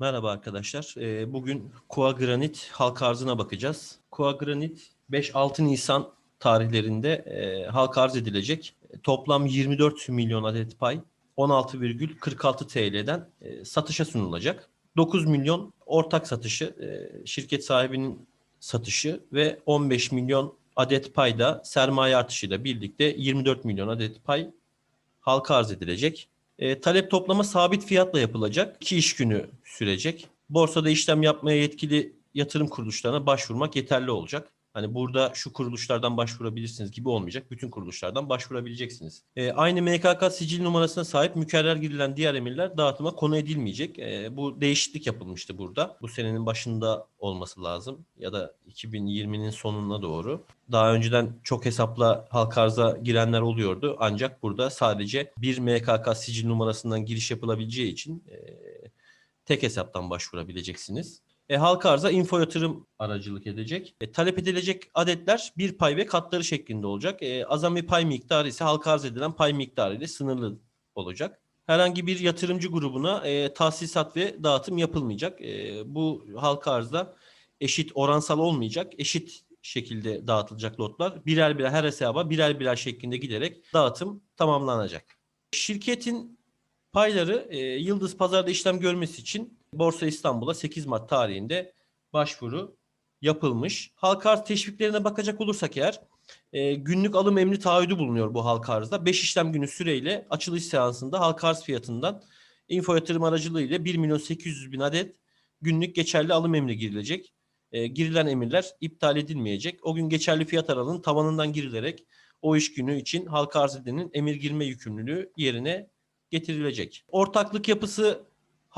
Merhaba arkadaşlar. Ee, Bugün Kua Granit halk arzına bakacağız. Kua Granit 5-6 Nisan tarihlerinde e, halk arz edilecek. Toplam 24 milyon adet pay 16,46 TL'den e, satışa sunulacak. 9 milyon ortak satışı, e, şirket sahibinin satışı ve 15 milyon adet payda sermaye artışıyla birlikte 24 milyon adet pay halka arz edilecek. E, talep toplama sabit fiyatla yapılacak. 2 iş günü sürecek. Borsada işlem yapmaya yetkili yatırım kuruluşlarına başvurmak yeterli olacak. Hani burada şu kuruluşlardan başvurabilirsiniz gibi olmayacak. Bütün kuruluşlardan başvurabileceksiniz. E, aynı MKK sicil numarasına sahip mükerrer girilen diğer emirler dağıtıma konu edilmeyecek. E, bu değişiklik yapılmıştı burada. Bu senenin başında olması lazım ya da 2020'nin sonuna doğru. Daha önceden çok hesapla halk arza girenler oluyordu. Ancak burada sadece bir MKK sicil numarasından giriş yapılabileceği için e, tek hesaptan başvurabileceksiniz. E, halka arza info yatırım aracılık edecek. E, talep edilecek adetler bir pay ve katları şeklinde olacak. E, azami pay miktarı ise halka arz edilen pay miktarı ile sınırlı olacak. Herhangi bir yatırımcı grubuna e, tahsisat ve dağıtım yapılmayacak. E, bu halka arzda eşit oransal olmayacak. Eşit şekilde dağıtılacak lotlar. Birer birer her hesaba birer birer şeklinde giderek dağıtım tamamlanacak. Şirketin payları e, Yıldız Pazar'da işlem görmesi için Borsa İstanbul'a 8 Mart tarihinde başvuru yapılmış. Halka arz teşviklerine bakacak olursak eğer e, günlük alım emri taahhüdü bulunuyor bu halka arzda. 5 işlem günü süreyle açılış seansında halka arz fiyatından info yatırım aracılığı ile 1 milyon 800 bin adet günlük geçerli alım emri girilecek. E, girilen emirler iptal edilmeyecek. O gün geçerli fiyat aralığının tavanından girilerek o iş günü için halka arz edenin emir girme yükümlülüğü yerine getirilecek. Ortaklık yapısı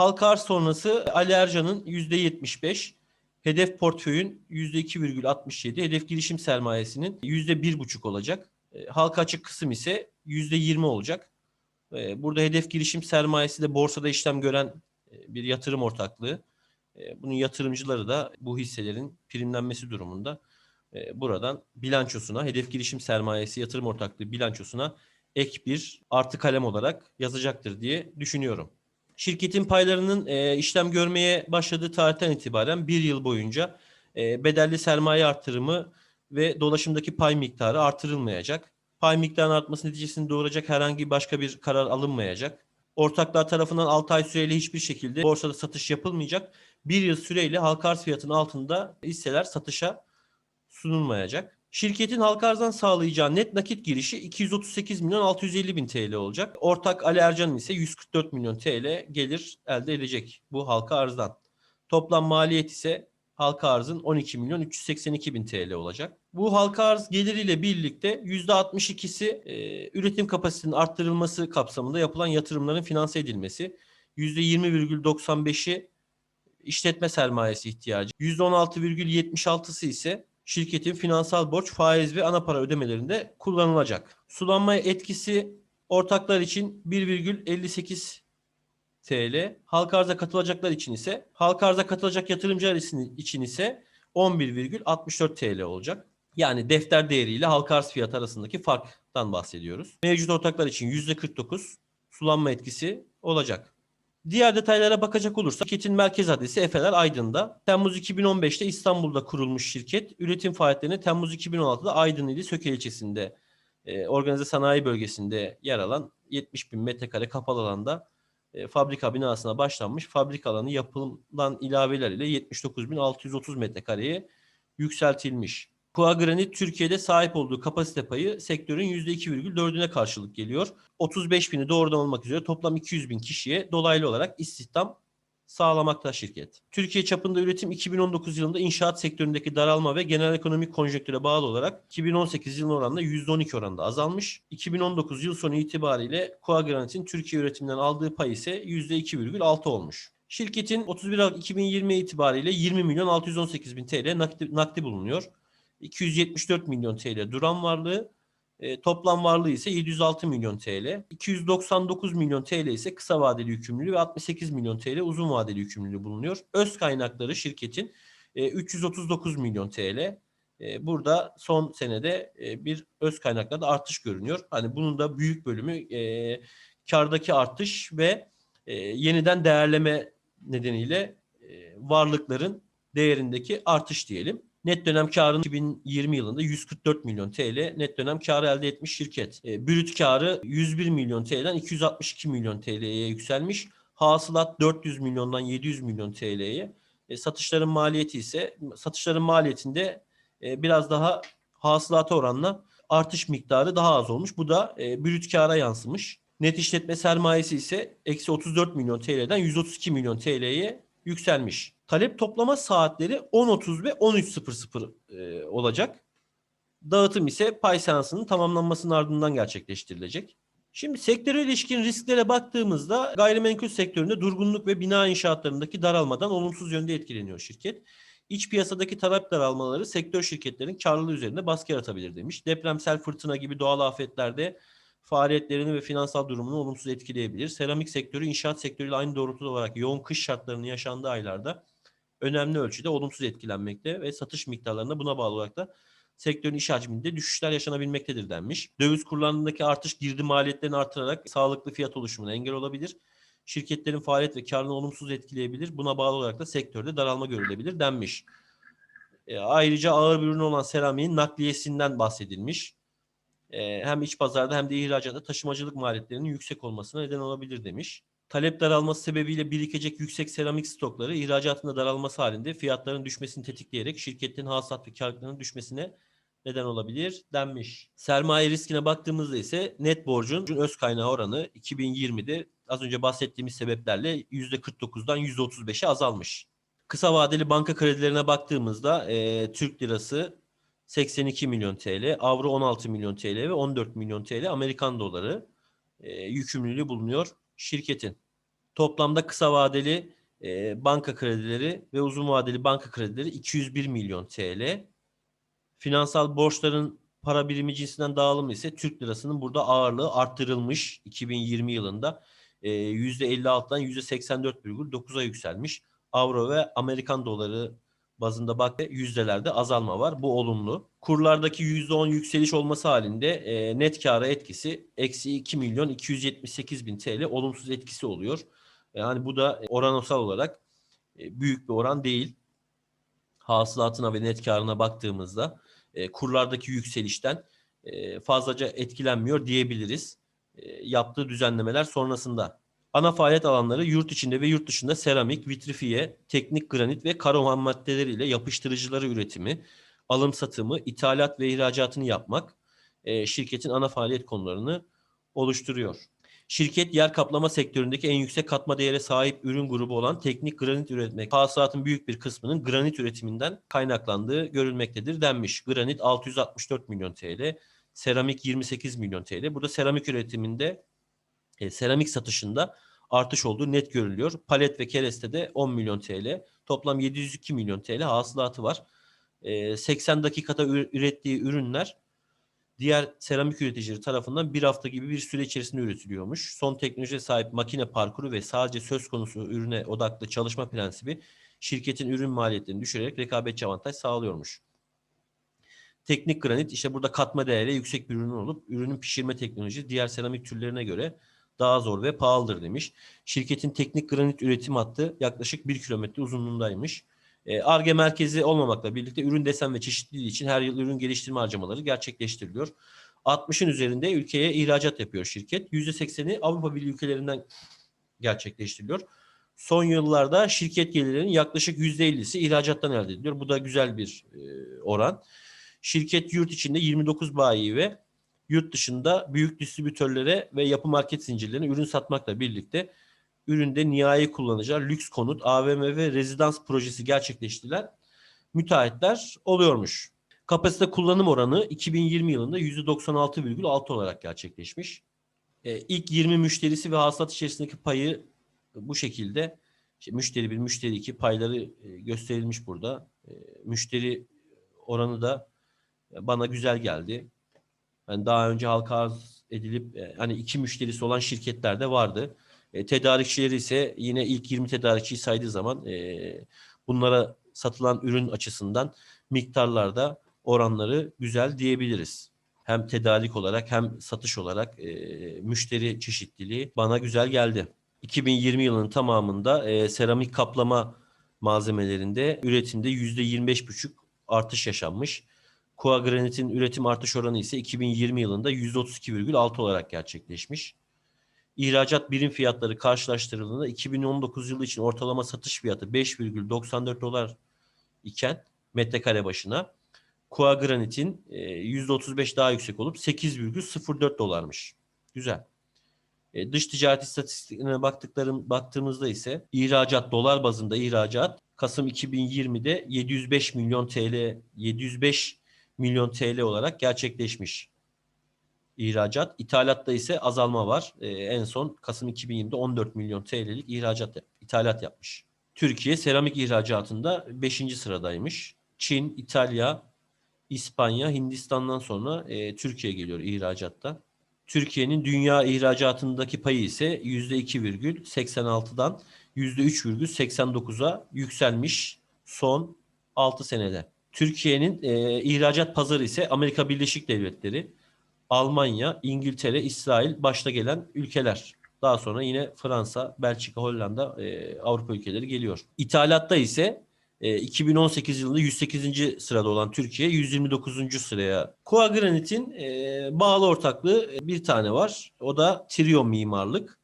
halka arz sonrası Ali Ercan'ın %75, hedef portföyün %2,67, hedef girişim sermayesinin %1,5 olacak. E, halka açık kısım ise %20 olacak. E, burada hedef girişim sermayesi de borsada işlem gören e, bir yatırım ortaklığı. Bunun yatırımcıları da bu hisselerin primlenmesi durumunda buradan bilançosuna, hedef girişim sermayesi yatırım ortaklığı bilançosuna ek bir artı kalem olarak yazacaktır diye düşünüyorum. Şirketin paylarının e, işlem görmeye başladığı tarihten itibaren bir yıl boyunca e, bedelli sermaye artırımı ve dolaşımdaki pay miktarı artırılmayacak. Pay miktarının artması neticesinde doğuracak herhangi başka bir karar alınmayacak. Ortaklar tarafından 6 ay süreyle hiçbir şekilde borsada satış yapılmayacak. Bir yıl süreyle halka arz fiyatının altında hisseler satışa sunulmayacak. Şirketin halka arzdan sağlayacağı net nakit girişi 238 milyon 650 bin TL olacak. Ortak Ali Ercan ise 144 milyon TL gelir elde edecek bu halka arzdan. Toplam maliyet ise halka arzın 12 milyon 382 bin TL olacak. Bu halka arz geliriyle birlikte %62'si e, üretim kapasitesinin arttırılması kapsamında yapılan yatırımların finanse edilmesi, %20,95'i işletme sermayesi ihtiyacı, %16,76'sı ise şirketin finansal borç, faiz ve ana para ödemelerinde kullanılacak. Sulanma etkisi ortaklar için 1,58 TL, halka arza katılacaklar için ise halka arza katılacak yatırımcılar için ise 11,64 TL olacak. Yani defter değeriyle halka arz fiyatı arasındaki farktan bahsediyoruz. Mevcut ortaklar için %49 sulanma etkisi olacak. Diğer detaylara bakacak olursak şirketin merkez adresi Efeler Aydın'da. Temmuz 2015'te İstanbul'da kurulmuş şirket. Üretim faaliyetlerini Temmuz 2016'da Aydın ili Söke ilçesinde e, organize sanayi bölgesinde yer alan 70 bin metrekare kapalı alanda e, fabrika binasına başlanmış. Fabrika alanı yapılan ilaveler ile 79.630 metrekareye yükseltilmiş. Kua Granit Türkiye'de sahip olduğu kapasite payı sektörün %2,4'üne karşılık geliyor. 35 bini doğrudan olmak üzere toplam 200 bin kişiye dolaylı olarak istihdam sağlamakta şirket. Türkiye çapında üretim 2019 yılında inşaat sektöründeki daralma ve genel ekonomik konjonktüre bağlı olarak 2018 yılına oranla %12 oranında azalmış. 2019 yıl sonu itibariyle Kua Granit'in Türkiye üretiminden aldığı pay ise %2,6 olmuş. Şirketin 31 Aralık 2020 itibariyle 20 milyon 618 bin TL nakdi, nakdi bulunuyor. 274 milyon TL duran varlığı, e, toplam varlığı ise 706 milyon TL. 299 milyon TL ise kısa vadeli yükümlülüğü ve 68 milyon TL uzun vadeli yükümlülüğü bulunuyor. Öz kaynakları şirketin e, 339 milyon TL. E, burada son senede e, bir öz kaynaklarda artış görünüyor. Hani bunun da büyük bölümü e, kardaki artış ve e, yeniden değerleme nedeniyle e, varlıkların değerindeki artış diyelim. Net dönem karının 2020 yılında 144 milyon TL net dönem karı elde etmiş şirket. E, brüt karı 101 milyon TL'den 262 milyon TL'ye yükselmiş. Hasılat 400 milyondan 700 milyon TL'ye. E, satışların maliyeti ise satışların maliyetinde e, biraz daha hasılata oranla artış miktarı daha az olmuş. Bu da e, brüt kâra yansımış. Net işletme sermayesi ise eksi 34 milyon TL'den 132 milyon TL'ye yükselmiş. Talep toplama saatleri 10.30 ve 13.00 e, olacak. Dağıtım ise pay seansının tamamlanmasının ardından gerçekleştirilecek. Şimdi sektöre ilişkin risklere baktığımızda gayrimenkul sektöründe durgunluk ve bina inşaatlarındaki daralmadan olumsuz yönde etkileniyor şirket. İç piyasadaki talep daralmaları sektör şirketlerin karlılığı üzerinde baskı yaratabilir demiş. Depremsel fırtına gibi doğal afetlerde faaliyetlerini ve finansal durumunu olumsuz etkileyebilir. Seramik sektörü inşaat sektörüyle aynı doğrultuda olarak yoğun kış şartlarının yaşandığı aylarda önemli ölçüde olumsuz etkilenmekte ve satış miktarlarında buna bağlı olarak da sektörün iş hacminde düşüşler yaşanabilmektedir denmiş. Döviz kurlarındaki artış girdi maliyetlerini artırarak sağlıklı fiyat oluşumuna engel olabilir. Şirketlerin faaliyet ve karını olumsuz etkileyebilir. Buna bağlı olarak da sektörde daralma görülebilir denmiş. E, ayrıca ağır bir ürün olan seramiğin nakliyesinden bahsedilmiş. Hem iç pazarda hem de ihracatta taşımacılık maliyetlerinin yüksek olmasına neden olabilir demiş. Talep daralması sebebiyle birikecek yüksek seramik stokları ihracatında daralması halinde fiyatların düşmesini tetikleyerek şirketlerin hasılat ve karlılıklarının düşmesine neden olabilir denmiş. Sermaye riskine baktığımızda ise net borcun öz kaynağı oranı 2020'de az önce bahsettiğimiz sebeplerle %49'dan %35'e azalmış. Kısa vadeli banka kredilerine baktığımızda e, Türk lirası 82 milyon TL, avro 16 milyon TL ve 14 milyon TL Amerikan doları e, yükümlülüğü bulunuyor şirketin. Toplamda kısa vadeli e, banka kredileri ve uzun vadeli banka kredileri 201 milyon TL. Finansal borçların para birimi cinsinden dağılımı ise Türk lirasının burada ağırlığı arttırılmış 2020 yılında. E, %56'dan %84,9'a yükselmiş. Avro ve Amerikan doları bazında bak yüzdelerde azalma var. Bu olumlu. Kurlardaki %10 yükseliş olması halinde e, net kâra etkisi eksi 2 milyon 278 bin TL olumsuz etkisi oluyor. Yani bu da oranosal olarak e, büyük bir oran değil. Hasılatına ve net karına baktığımızda e, kurlardaki yükselişten e, fazlaca etkilenmiyor diyebiliriz. E, yaptığı düzenlemeler sonrasında. Ana faaliyet alanları yurt içinde ve yurt dışında seramik, vitrifiye, teknik granit ve karo maddeleriyle yapıştırıcıları üretimi, alım satımı, ithalat ve ihracatını yapmak e, şirketin ana faaliyet konularını oluşturuyor. Şirket yer kaplama sektöründeki en yüksek katma değere sahip ürün grubu olan teknik granit üretmek. Hasılatın büyük bir kısmının granit üretiminden kaynaklandığı görülmektedir denmiş. Granit 664 milyon TL, seramik 28 milyon TL. Burada seramik üretiminde e, seramik satışında artış olduğu net görülüyor. Palet ve kereste de 10 milyon TL. Toplam 702 milyon TL hasılatı var. E, 80 dakikada ürettiği ürünler diğer seramik üreticileri tarafından bir hafta gibi bir süre içerisinde üretiliyormuş. Son teknolojiye sahip makine parkuru ve sadece söz konusu ürüne odaklı çalışma prensibi şirketin ürün maliyetlerini düşürerek rekabetçi avantaj sağlıyormuş. Teknik granit işte burada katma değeri yüksek bir ürün olup ürünün pişirme teknolojisi diğer seramik türlerine göre daha zor ve pahalıdır demiş. Şirketin teknik granit üretim hattı yaklaşık 1 kilometre uzunluğundaymış. ARGE merkezi olmamakla birlikte ürün desen ve çeşitliliği için her yıl ürün geliştirme harcamaları gerçekleştiriliyor. 60'ın üzerinde ülkeye ihracat yapıyor şirket. %80'i Avrupa Birliği ülkelerinden gerçekleştiriliyor. Son yıllarda şirket gelirlerinin yaklaşık %50'si ihracattan elde ediliyor. Bu da güzel bir e, oran. Şirket yurt içinde 29 bayi ve yurt dışında büyük distribütörlere ve yapı market zincirlerine ürün satmakla birlikte üründe nihai kullanıcılar, lüks konut, AVM ve rezidans projesi gerçekleştirilen müteahhitler oluyormuş. Kapasite kullanım oranı 2020 yılında %96,6 olarak gerçekleşmiş. E, ilk 20 müşterisi ve hasılat içerisindeki payı bu şekilde işte müşteri bir, müşteri iki payları e, gösterilmiş burada. E, müşteri oranı da bana güzel geldi. Yani daha önce halka arz edilip e, hani iki müşterisi olan şirketler de vardı. E, tedarikçileri ise yine ilk 20 tedarikçiyi saydığı zaman e, bunlara satılan ürün açısından miktarlarda oranları güzel diyebiliriz. Hem tedarik olarak hem satış olarak e, müşteri çeşitliliği bana güzel geldi. 2020 yılının tamamında e, seramik kaplama malzemelerinde üretimde %25,5 artış yaşanmış. Koa Granit'in üretim artış oranı ise 2020 yılında %32,6 olarak gerçekleşmiş. İhracat birim fiyatları karşılaştırıldığında 2019 yılı için ortalama satış fiyatı 5,94 dolar iken metrekare başına Koa Granit'in e, %35 daha yüksek olup 8,04 dolarmış. Güzel. E, dış ticaret istatistiklerine baktıklarım baktığımızda ise ihracat dolar bazında ihracat Kasım 2020'de 705 milyon TL 705 milyon TL olarak gerçekleşmiş. İhracat, ithalatta ise azalma var. E, en son Kasım 2020'de 14 milyon TL'lik ihracat ithalat yapmış. Türkiye seramik ihracatında 5. sıradaymış. Çin, İtalya, İspanya, Hindistan'dan sonra e, Türkiye geliyor ihracatta. Türkiye'nin dünya ihracatındaki payı ise %2,86'dan %3,89'a yükselmiş son 6 senede. Türkiye'nin e, ihracat pazarı ise Amerika Birleşik Devletleri, Almanya, İngiltere, İsrail başta gelen ülkeler. Daha sonra yine Fransa, Belçika, Hollanda, e, Avrupa ülkeleri geliyor. İthalatta ise e, 2018 yılında 108. sırada olan Türkiye 129. sıraya. Koa Granit'in e, bağlı ortaklığı e, bir tane var. O da Trio Mimarlık.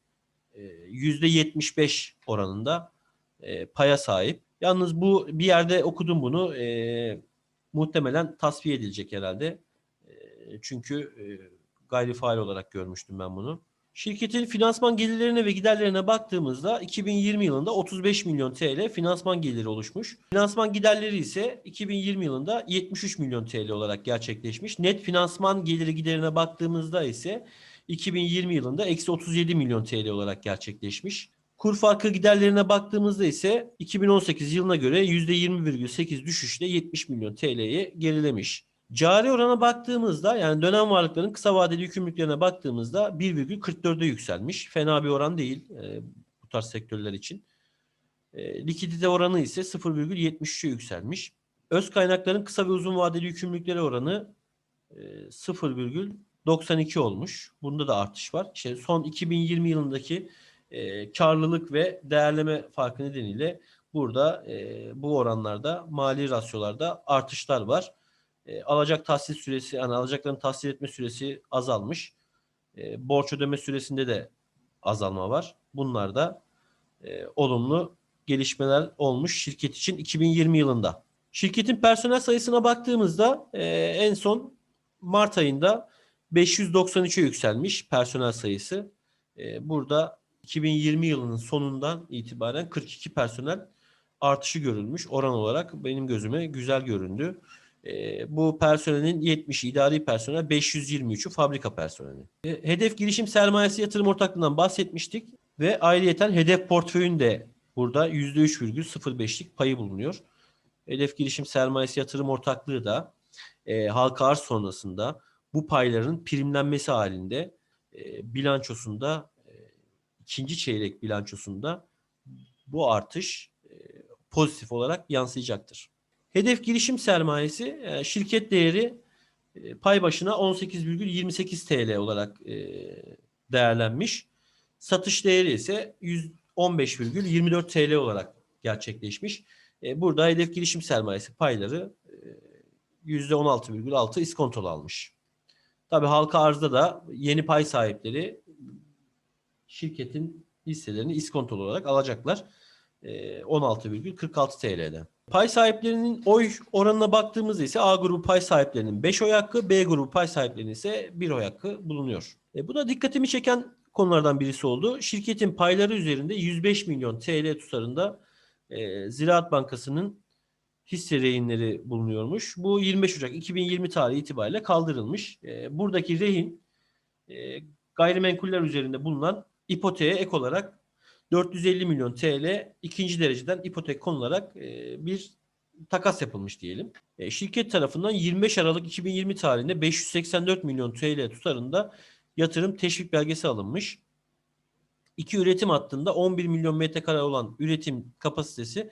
E, %75 oranında e, paya sahip. Yalnız bu bir yerde okudum bunu. E, muhtemelen tasfiye edilecek herhalde. E, çünkü e, gayri faal olarak görmüştüm ben bunu. Şirketin finansman gelirlerine ve giderlerine baktığımızda 2020 yılında 35 milyon TL finansman geliri oluşmuş. Finansman giderleri ise 2020 yılında 73 milyon TL olarak gerçekleşmiş. Net finansman geliri giderine baktığımızda ise 2020 yılında eksi 37 milyon TL olarak gerçekleşmiş. Kur farkı giderlerine baktığımızda ise 2018 yılına göre %20,8 düşüşle 70 milyon TL'ye gerilemiş. Cari orana baktığımızda yani dönem varlıkların kısa vadeli yükümlülüklerine baktığımızda 1,44'e yükselmiş. Fena bir oran değil e, bu tarz sektörler için. E, likidite oranı ise 0,73'e yükselmiş. Öz kaynakların kısa ve uzun vadeli yükümlülükleri oranı e, 0,92 olmuş. Bunda da artış var. İşte son 2020 yılındaki e, karlılık ve değerleme farkı nedeniyle burada e, bu oranlarda mali rasyolarda artışlar var. E, alacak tahsil süresi, yani alacakların tahsil etme süresi azalmış. E, borç ödeme süresinde de azalma var. Bunlar da e, olumlu gelişmeler olmuş şirket için 2020 yılında. Şirketin personel sayısına baktığımızda e, en son Mart ayında 593'e yükselmiş personel sayısı. E, burada 2020 yılının sonundan itibaren 42 personel artışı görülmüş. Oran olarak benim gözüme güzel göründü. E, bu personelin 70 idari personel, 523'ü fabrika personeli. E, hedef girişim sermayesi yatırım ortaklığından bahsetmiştik ve ayrıyeten hedef portföyün de burada %3,05'lik payı bulunuyor. Hedef girişim sermayesi yatırım ortaklığı da e, halka arz sonrasında bu payların primlenmesi halinde e, bilançosunda ikinci çeyrek bilançosunda bu artış e, pozitif olarak yansıyacaktır. Hedef girişim sermayesi e, şirket değeri e, pay başına 18,28 TL olarak değerlenmiş. Satış değeri ise 115,24 TL olarak gerçekleşmiş. Burada hedef girişim sermayesi payları %16,6 iskontolu almış. Tabii halka arzda da yeni pay sahipleri şirketin hisselerini iskontolu olarak alacaklar. 16,46 TL'den. Pay sahiplerinin oy oranına baktığımızda ise A grubu pay sahiplerinin 5 oy hakkı, B grubu pay sahiplerinin ise 1 oy hakkı bulunuyor. E, bu da dikkatimi çeken konulardan birisi oldu. Şirketin payları üzerinde 105 milyon TL tutarında e, Ziraat Bankası'nın hisse rehinleri bulunuyormuş. Bu 25 Ocak 2020 tarihi itibariyle kaldırılmış. E, buradaki rehin e, gayrimenkuller üzerinde bulunan ipoteğe ek olarak 450 milyon TL ikinci dereceden ipotek konularak e, bir takas yapılmış diyelim. E, şirket tarafından 25 Aralık 2020 tarihinde 584 milyon TL tutarında yatırım teşvik belgesi alınmış. İki üretim hattında 11 milyon metrekare olan üretim kapasitesi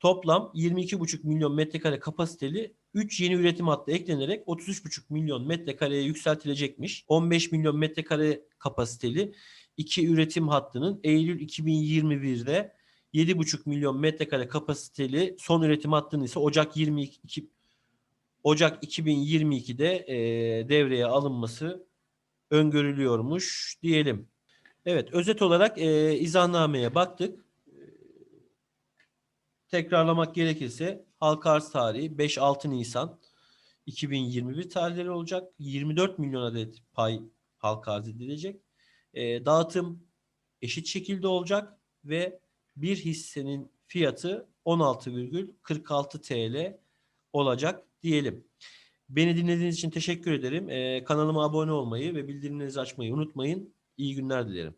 toplam 22,5 milyon metrekare kapasiteli 3 yeni üretim hattı eklenerek 33,5 milyon metrekareye yükseltilecekmiş. 15 milyon metrekare kapasiteli iki üretim hattının Eylül 2021'de 7,5 milyon metrekare kapasiteli son üretim hattının ise Ocak 22 Ocak 2022'de e, devreye alınması öngörülüyormuş diyelim. Evet özet olarak e, izahnameye baktık. E, Tekrarlamak gerekirse halka arz tarihi 5-6 Nisan 2021 tarihleri olacak. 24 milyon adet pay halka arz edilecek. E, dağıtım eşit şekilde olacak ve bir hissenin fiyatı 16,46 TL olacak diyelim. Beni dinlediğiniz için teşekkür ederim. Ee, kanalıma abone olmayı ve bildirimlerinizi açmayı unutmayın. İyi günler dilerim.